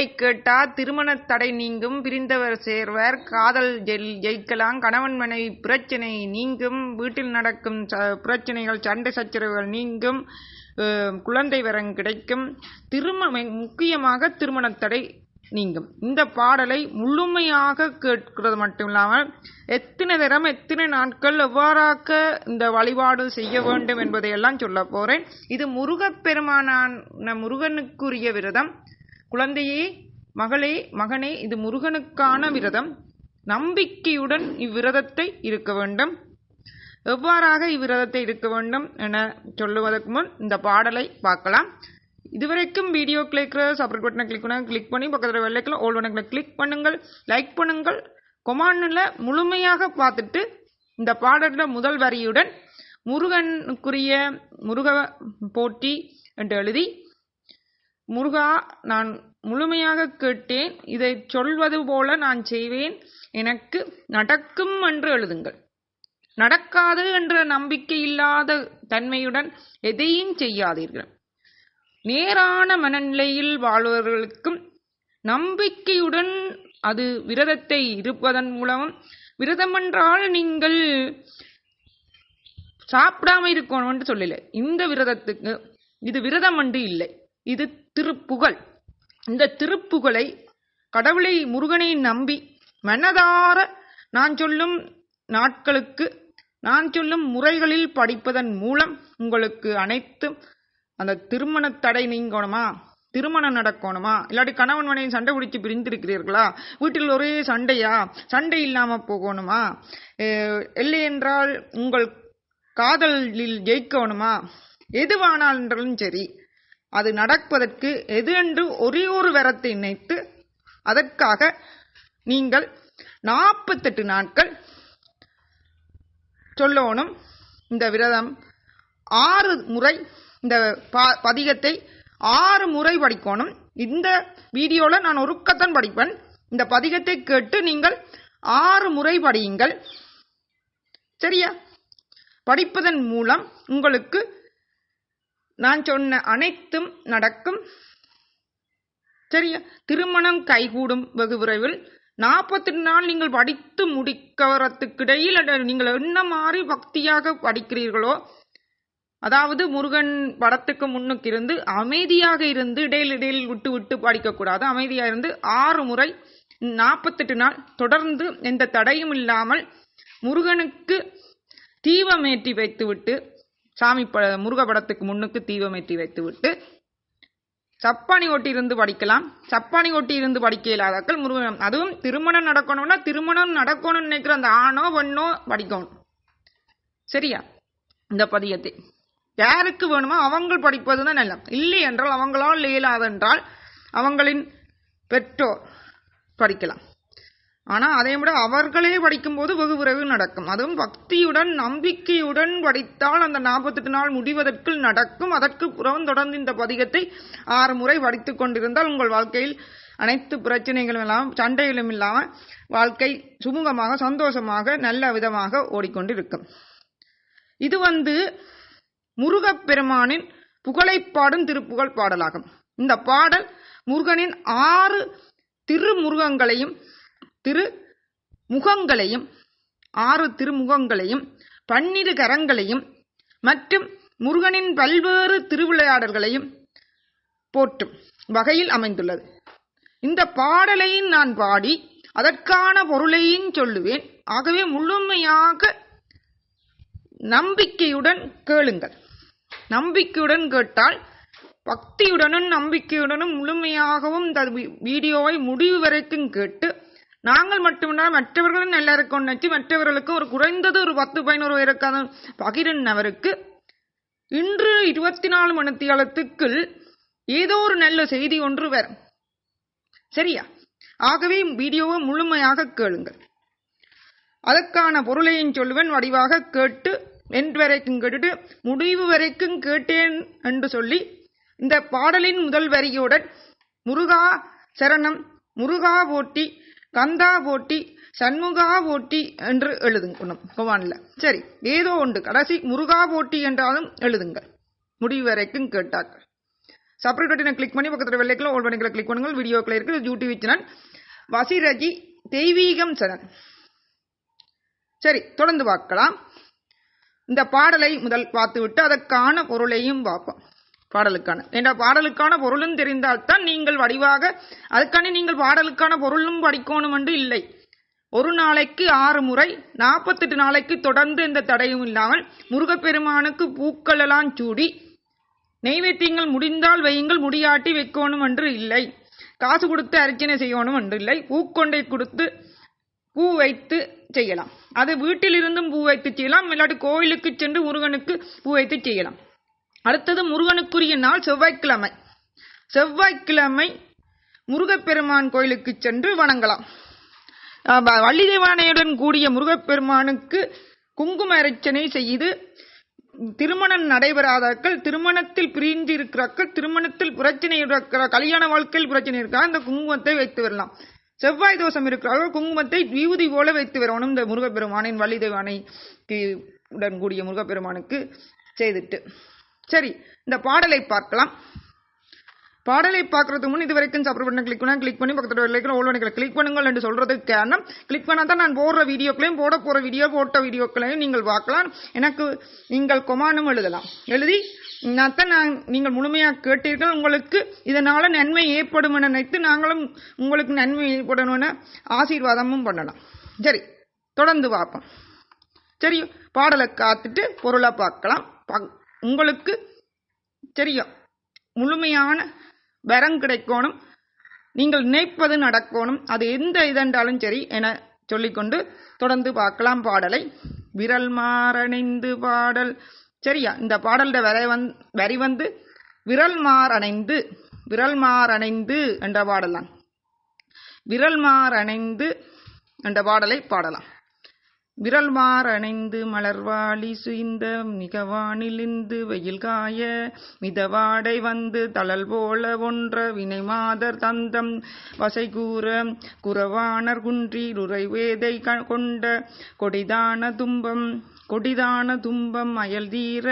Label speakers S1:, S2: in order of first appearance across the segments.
S1: கேட்டா திருமண தடை நீங்கும் பிரிந்தவர் சேர்வர் காதல் ஜெயிக்கலாம் கணவன் மனைவி பிரச்சனை நீங்கும் வீட்டில் நடக்கும் பிரச்சனைகள் சண்டை சச்சரவுகள் நீங்கும் குழந்தை வரம் கிடைக்கும். திருமண முக்கியமாக திருமண தடை நீங்கும். இந்த பாடலை முழுமையாக கேட்கிறது மட்டும் இல்லாமல் எத்தனை தரம் எத்தனை நாட்கள் எவ்வாறாக இந்த வழிபாடு செய்ய வேண்டும் என்பதையெல்லாம் சொல்ல போறேன். இது முருகப்பெருமானான முருகனுக்குரிய விரதம். குழந்தையே மகளே மகனே இது முருகனுக்கான விரதம். நம்பிக்கையுடன் இவ்விரதத்தை இருக்க வேண்டும். எவ்வாறாக இவ்விரதத்தை இருக்க வேண்டும் என சொல்லுவதற்கு முன் இந்த பாடலை பார்க்கலாம். இதுவரைக்கும் வீடியோ கிளிக்கிற சப்ரேட் பட்டனை கிளிக் பண்ண கிளிக் பண்ணி பக்கத்தில் வெள்ளைக்கில் ஓல் பட்டனை கிளிக் பண்ணுங்கள் லைக் பண்ணுங்கள். கொமாண்டில் முழுமையாக பார்த்துட்டு இந்த பாடலில் முதல் வரியுடன் முருகனுக்குரிய முருக போட்டி என்று எழுதி முருகா நான் முழுமையாக கேட்டேன். இதை சொல்வது போல நான் செய்வேன். எனக்கு நடக்கும் என்று எழுதுங்கள். நடக்காது என்ற நம்பிக்கை இல்லாத தன்மையுடன் எதையும் செய்யாதீர்கள். நேரான மனநிலையில் வாழ்வர்களுக்கும் நம்பிக்கையுடன் அது விரதத்தை இருப்பதன் மூலம் விரதம் என்றால் நீங்கள் சாப்பிடாம இருக்கணும்னு சொல்லல. இந்த விரதத்துக்கு இது விரதம் என்று இல்லை. இது திருப்புகழ். இந்த திருப்புகழை கடவுளை முருகனை நம்பி மனதார நான் சொல்லும் நாட்களுக்கு நான் சொல்லும் முறைகளில் படிப்பதன் மூலம் உங்களுக்கு அனைத்தும் அந்த திருமண தடை நீங்கணுமா? திருமணம் நடக்கணுமா? இல்லாட்டி கணவன் மனைவி சண்டை பிடிச்சி பிரிந்திருக்கிறீர்களா? வீட்டில் ஒரே சண்டையா? சண்டை இல்லாமல் போகணுமா? இல்லை என்றால் உங்கள் காதலில் ஜெயிக்கணுமா? எதுவானாலும் சரி அது நடப்பதற்கு எது என்று ஒரே ஒரு வரத்தை நினைத்து அதற்காக நீங்கள் நாற்பத்தெட்டு நாட்கள் சொல்லணும். இந்த விரதம் ஆறு முறை இந்த பதிகத்தை ஆறு முறை படிக்கணும். இந்த வீடியோவில் நான் ஒருக்கத்தான் படிப்பேன். இந்த பதிகத்தை கேட்டு நீங்கள் ஆறு முறை படியுங்கள். சரியா? படிப்பதன் மூலம் உங்களுக்கு நான் சொன்ன அனைத்தும் நடக்கும். சரியா? திருமணம் கைகூடும் வெகு விரைவில். நாற்பத்தி நாள் நீங்கள் படித்து முடிக்கிறதுக்கிடையில் நீங்கள் என்ன மாதிரி பக்தியாக படிக்கிறீர்களோ அதாவது முருகன் படத்துக்கு முன்னுக்கு இருந்து அமைதியாக இருந்து இடையில் இடையில் விட்டு விட்டு படிக்கக்கூடாது. அமைதியாக இருந்து ஆறு முறை நாற்பத்தெட்டு நாள் தொடர்ந்து எந்த தடையும் இல்லாமல் முருகனுக்கு தீபமேற்றி வைத்துவிட்டு சாமி ப முருக படத்துக்கு முன்னுக்கு தீபமேற்றி வைத்துவிட்டு சப்பானி ஒட்டி இருந்து படிக்கலாம். சப்பானி ஒட்டி இருந்து படிக்க இல்லாதாக்கள் முருகன். அதுவும் திருமணம் நடக்கணும்னா திருமணம் நடக்கணும்னு நினைக்கிற அந்த ஆணோ பெண்ணோ படிக்கணும். சரியா? இந்த பதியத்தை. யாருக்கு வேணுமோ அவங்க படிப்பது தான் நல்ல இல்லை என்றால் அவங்களால் இயலாதென்றால் அவங்களின் பெற்றோர் படிக்கலாம். ஆனால் அதை விட அவர்களே படிக்கும்போது வெகு விரைவு நடக்கும். அதுவும் பக்தியுடன் நம்பிக்கையுடன் படித்தால் அந்த நாற்பத்தெட்டு நாள் முடிவதற்குள் நடக்கும். அதற்கு புறம் தொடர்ந்து இந்த பதிகத்தை ஆறு முறை படித்து கொண்டிருந்தால் உங்கள் வாழ்க்கையில் அனைத்து பிரச்சனைகளும் இல்லாமல் சண்டைகளும் இல்லாமல் வாழ்க்கை சுமூகமாக சந்தோஷமாக நல்ல விதமாக ஓடிக்கொண்டிருக்கும். இது வந்து முருகப்பெருமானின் புகழைப்பாடும் திருப்புகழ் பாடலாகும். இந்த பாடல் முருகனின் ஆறு திருமுருகங்களையும் திரு முகங்களையும் ஆறு திருமுகங்களையும் பன்னிரு கரங்களையும் மற்றும் முருகனின் பல்வேறு திருவிளையாடல்களையும் போற்றும் வகையில் அமைந்துள்ளது. இந்த பாடலையும் நான் பாடி அதற்கான பொருளையும் சொல்லுவேன். ஆகவே முழுமையாக நம்பிக்கையுடன் கேளுங்கள். நம்பிக்கையுடன் கேட்டால் பக்தியுடனும் நம்பிக்கையுடனும் முழுமையாகவும் இந்த வீடியோவை முடிவு வரைக்கும் கேட்டு நாங்கள் மட்டும்தான் மற்றவர்களும் நல்லா இருக்கணும்னு நினைச்சு மற்றவர்களுக்கு ஒரு குறைந்தது ஒரு பத்து பதினோரு பேருக்கான பகிரன்னவருக்கு இன்று இருபத்தி நாலு மணித்தியாலத்துக்குள் ஏதோ ஒரு நல்ல செய்தி ஒன்று வரும். சரியா? ஆகவே வீடியோவை முழுமையாக கேளுங்கள். அதற்கான பொருளையும் சொல்லுவேன் வடிவாக கேட்டு என் வரைக்கும் கேட்டுட்டு முடிவு வரைக்கும் கேட்டேன் என்று சொல்லி இந்த பாடலின் முதல் வரியுடன் முருகா சரணம் முருகா போட்டி கந்தா போட்டி சண்முகா போட்டி என்று எழுதுங்கணும் பகவானில். சரி ஏதோ உண்டு கடைசி முருகா போட்டி என்றாலும் எழுதுங்கள். முடிவு வரைக்கும் கேட்டார்கள். சப்ரேட் பட்டினை கிளிக் பண்ணி பக்கத்தில் வெள்ளைக்கில் ஓல் பண்ணிக்கல கிளிக் பண்ணுங்கள். வீடியோக்கில் இருக்குது யூடியூப் சேனல் வசிரஜி தெய்வீகம் சேனல் சரி தொடர்ந்து பார்க்கலாம். இந்த பாடலை முதல் பார்த்துவிட்டு அதற்கான பொருளையும் பார்ப்போம். பாடலுக்கான. என்ற பாடலுக்கான பொருளும் தெரிந்தால்தான் நீங்கள் வடிவாக அதுக்கான நீங்கள் பாடலுக்கான பொருளும் படிக்கணும் என்று இல்லை. ஒரு நாளைக்கு ஆறு முறை நாற்பத்தெட்டு நாளைக்கு தொடர்ந்து எந்த தடையும் இல்லாமல் முருகப்பெருமானுக்கு பூக்கள் எல்லாம் சூடி நெய்வேத்தியங்கள் முடிந்தால் வையுங்கள் முடியாட்டி வைக்கணும் என்று இல்லை. காசு கொடுத்து அர்ச்சனை செய்யணும் என்று இல்லை. பூக்கொண்டை கொடுத்து பூ வைத்து செய்யலாம். அது வீட்டிலிருந்தும் பூ வைத்து செய்யலாம். இல்லாட்டி கோயிலுக்கு சென்று முருகனுக்கு பூ வைத்து செய்யலாம். அடுத்தது முருகனுக்குரிய நாள் செவ்வாய்க்கிழமை. செவ்வாய்க்கிழமை முருகப்பெருமான் கோயிலுக்கு சென்று வணங்கலாம். வ- வள்ளி தேவானையுடன் கூடிய முருகப்பெருமானுக்கு குங்கும அர்ச்சனை செய்து திருமணம் நடைபெறாதாக்கள் திருமணத்தில் பிரிந்து இருக்கிறார்கள் திருமணத்தில் பிரச்சனை இருக்கிற கல்யாண வாழ்க்கையில் பிரச்சனை இருக்கிறார் இந்த குங்குமத்தை வைத்து வரலாம். செவ்வாய் தோஷம் இருக்கிறார்கள் குங்குமத்தை விபூதி போல வைத்து வரணும் இந்த முருகப்பெருமானின் வள்ளி தேவானைக்கு உடன் கூடிய முருகப்பெருமானுக்கு செய்துட்டு. சரி இந்த பாடலை பார்க்கலாம். பாடலை பார்க்கறதுக்கு முன் இது வரைக்கும் சப்ஸ்கிரைப் பண்ண கிளிக் பண்ணால் கிளிக் பண்ணி பக்கத்தில் இருக்கிற ஓல் பண்ணிக்கல கிளிக் பண்ணுங்கள் என்று சொல்கிறதுக்கு காரணம் கிளிக் பண்ணால் தான் நான் போடுற வீடியோக்களையும் போட போகிற வீடியோ போட்ட வீடியோக்களையும் நீங்கள் பார்க்கலாம். எனக்கு நீங்கள் கொமானும் எழுதலாம். எழுதி நான் தான் நான் நீங்கள் முழுமையாக கேட்டீர்கள் உங்களுக்கு இதனால் நன்மை ஏற்படும் என நினைத்து நாங்களும் உங்களுக்கு நன்மை ஏற்படணும் என ஆசீர்வாதமும் பண்ணலாம். சரி தொடர்ந்து பார்ப்போம். சரி பாடலை காத்துட்டு பொருளை பார்க்கலாம். பா- உங்களுக்கு தெரியும். முழுமையான வரம் கிடைக்கணும். நீங்கள் நினைப்பது நடக்கணும். அது எந்த இதென்றாலும் சரி என சொல்லிக்கொண்டு தொடர்ந்து பார்க்கலாம் பாடலை. விரல் மாறணைந்து பாடல். சரியா? இந்த பாடலோட வரை வந் வரி வந்து விரல் மாறணைந்து விரல் மாறணைந்து என்ற பாடலாம் விரல் மாறணைந்து என்ற பாடலை பாடலாம். விரல்வார் அணைந்து மலர்வாளி சுய்ந்த மிகவானிலிந்து வெயில் காய மிதவாடை வந்து தளல் போல ஒன்ற வினை மாதர் தந்தம் வசை கூற குறவாணர் குன்றி உறைவேதை க- கொண்ட கொடிதான தும்பம் கொடிதான தும்பம் அயல் தீர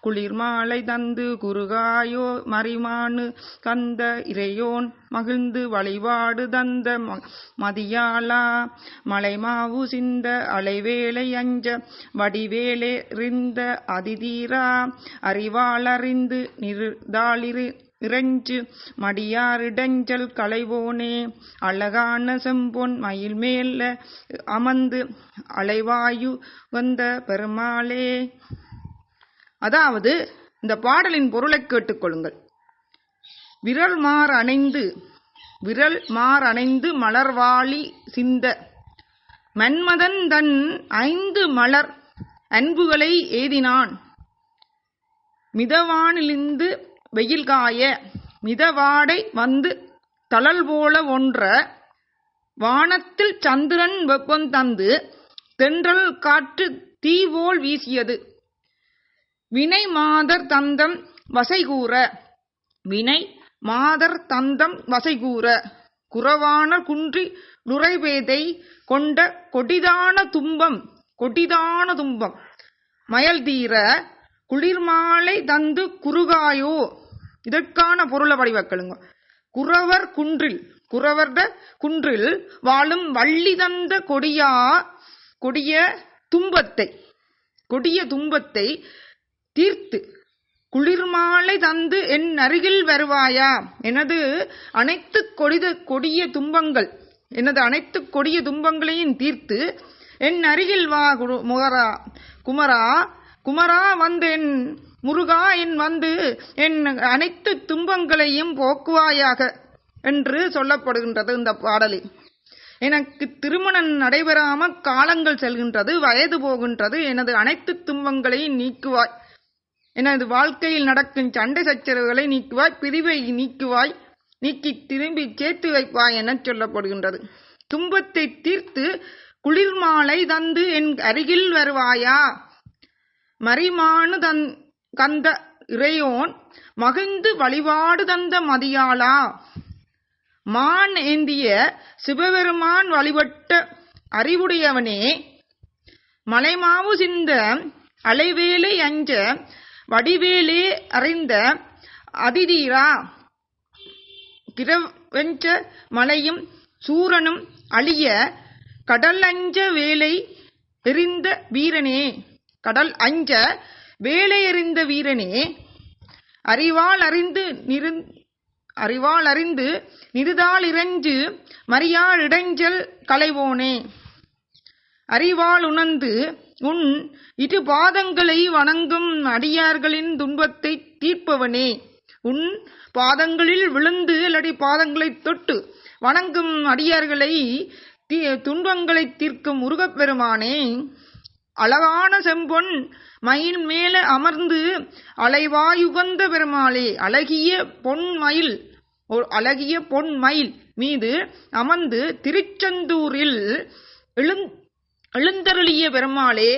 S1: குளிர் மாலை தந்து குறுகாயோ மறிமானு கந்த இறையோன் மகிழ்ந்து வழிபாடு தந்த ம- மதியாளா. மலைமாவு சிந்த அலைவேளை அஞ்ச வடிவேலே ரிந்த அதிதீரா. அறிவாளறிந்து நிறுதாளிரு இறைஞ்சு மடியாரிடஞ்சல் களைவோனே அழகான செம்பொன் மயில் மேல அமர்ந்து அலைவாயு வந்த பெருமாளே. அதாவது இந்த பாடலின் பொருளை கேட்டுக்கொள்ளுங்கள் விரல் மார் அணைந்து விரல் மார் அணைந்து மலர்வாளி சிந்த மன்மதன் தன் ஐந்து மலர் அன்புகளை ஏதினான். மிதவானிலிருந்து வெயில் காய மிதவாடை வந்து தளல் போல ஒன்ற வானத்தில் சந்திரன் வெப்பம் தந்து தென்றல் காற்று தீவோல் வீசியது. வினை மாதர் தந்தம் வசைகூற. வினை மாதர் தந்தம் வசைகூற. குறவான குன்றி நுரைவேதை கொண்ட கொடிதான தும்பம் கொடிதான தும்பம். மயல் தீர குளிர்மாலை தந்து குறுகாயோ? இதற்கான பொருளை வடிவக்களுங்க குறவர் குன்றில் குறவர்த குன்றில் வாழும் வள்ளி தந்த கொடியா கொடிய துன்பத்தை கொடிய துன்பத்தை தீர்த்து குளிர்மாலை தந்து என் அருகில் வருவாயா? எனது அனைத்து கொடித கொடிய துன்பங்கள் எனது அனைத்து கொடிய துன்பங்களையும் தீர்த்து என் அருகில் வா குமரா முகரா குமரா குமரா வந்து என் முருகா என் வந்து என் அனைத்து துன்பங்களையும் போக்குவாயாக என்று சொல்லப்படுகின்றது இந்த பாடலில். எனக்கு திருமணம் நடைபெறாம காலங்கள் செல்கின்றது வயது போகின்றது எனது அனைத்து துன்பங்களையும் நீக்குவாய் எனது வாழ்க்கையில் நடக்கும் சண்டை சச்சரவுகளை நீக்குவாய் பிரிவை நீக்குவாய் நீக்கி திரும்பி சேர்த்து வைப்பாய் என சொல்லப்படுகின்றது. துன்பத்தை தீர்த்து குளிர்மாலை தந்து என் அருகில் வருவாயா? மறிமானு தன் கந்த இறையோன் மகிழ்ந்து வழிபாடு தந்த மதியாளா? மான் ஏந்திய சிவபெருமான் வழிபட்ட அறிவுடையவனே மலைமாவு சிந்த அலைவேலை அஞ்ச வடிவேலே அறிந்த அதிதீரா? கிரவெஞ்ச மலையும் சூரனும் அழிய கடல் அஞ்ச வேலை எரிந்த வீரனே. கடல் அஞ்ச வேலையறிந்த வீரனே அறிவால் அறிந்து நிரு அறிவால் அறிந்து நிறுதால் இறைஞ்சு மறியாள் இடைஞ்சல் களைவோனே. அறிவால் உணர்ந்து உன் இரு பாதங்களை வணங்கும் அடியார்களின் துன்பத்தை தீர்ப்பவனே. உன் பாதங்களில் விழுந்து அல்லடி பாதங்களை தொட்டு வணங்கும் அடியார்களை தீ துன்பங்களை தீர்க்கும் முருகப்பெருமானே அழகான செம்பொன் மயில் மேல அமர்ந்து அலைவாயுகந்த பெருமாளே அழகிய பொன் மயில் ஒரு அழகிய பொன் மயில் மீது அமர்ந்து திருச்செந்தூரில் எழுந் எழுந்தருளிய பெருமாளே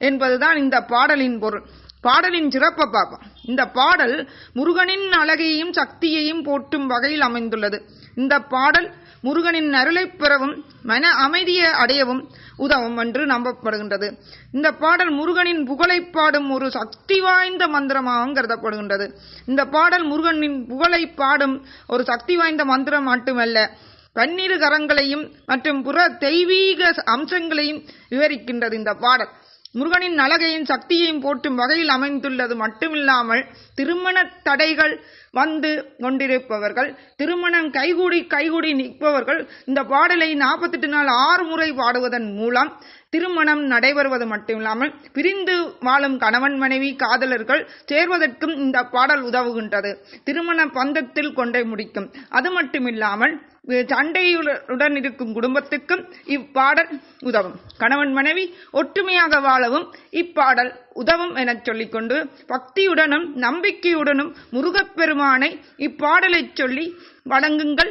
S1: என்பதுதான் இந்த பாடலின் பொருள். பாடலின் சிறப்பை பார்ப்போம். இந்த பாடல் முருகனின் அழகையும் சக்தியையும் போற்றும் வகையில் அமைந்துள்ளது. இந்த பாடல் முருகனின் அருளைப் பெறவும் மன அமைதியை அடையவும் உதவும் என்று நம்பப்படுகின்றது. இந்த பாடல் முருகனின் புகழை பாடும் ஒரு சக்தி வாய்ந்த மந்திரமாகவும் கருதப்படுகின்றது. இந்த பாடல் முருகனின் புகழை பாடும் ஒரு சக்தி வாய்ந்த மந்திரம் மட்டுமல்ல பன்னிரு கரங்களையும் மற்றும் புற தெய்வீக அம்சங்களையும் விவரிக்கின்றது இந்த பாடல். முருகனின் அழகையும் சக்தியையும் போற்றும் வகையில் அமைந்துள்ளது மட்டுமில்லாமல் திருமண தடைகள் வந்து கொண்டிருப்பவர்கள் திருமணம் கைகூடி கைகூடி நிற்பவர்கள் இந்த பாடலை நாற்பத்தெட்டு நாள் ஆறு முறை பாடுவதன் மூலம் திருமணம் நடைபெறுவது மட்டுமில்லாமல் பிரிந்து வாழும் கணவன் மனைவி காதலர்கள் சேர்வதற்கும் இந்த பாடல் உதவுகின்றது. திருமண பந்தத்தில் கொண்டே முடிக்கும். அது மட்டுமில்லாமல் சண்டையுடன் இருக்கும் குடும்பத்துக்கும் இப்பாடல் உதவும். கணவன் மனைவி ஒற்றுமையாக வாழவும் இப்பாடல் உதவும் எனச் சொல்லிக்கொண்டு பக்தியுடனும் நம்பிக்கையுடனும் முருகப்பெரும் பெருமானை இப்பாடலைச் சொல்லி வணங்குங்கள்.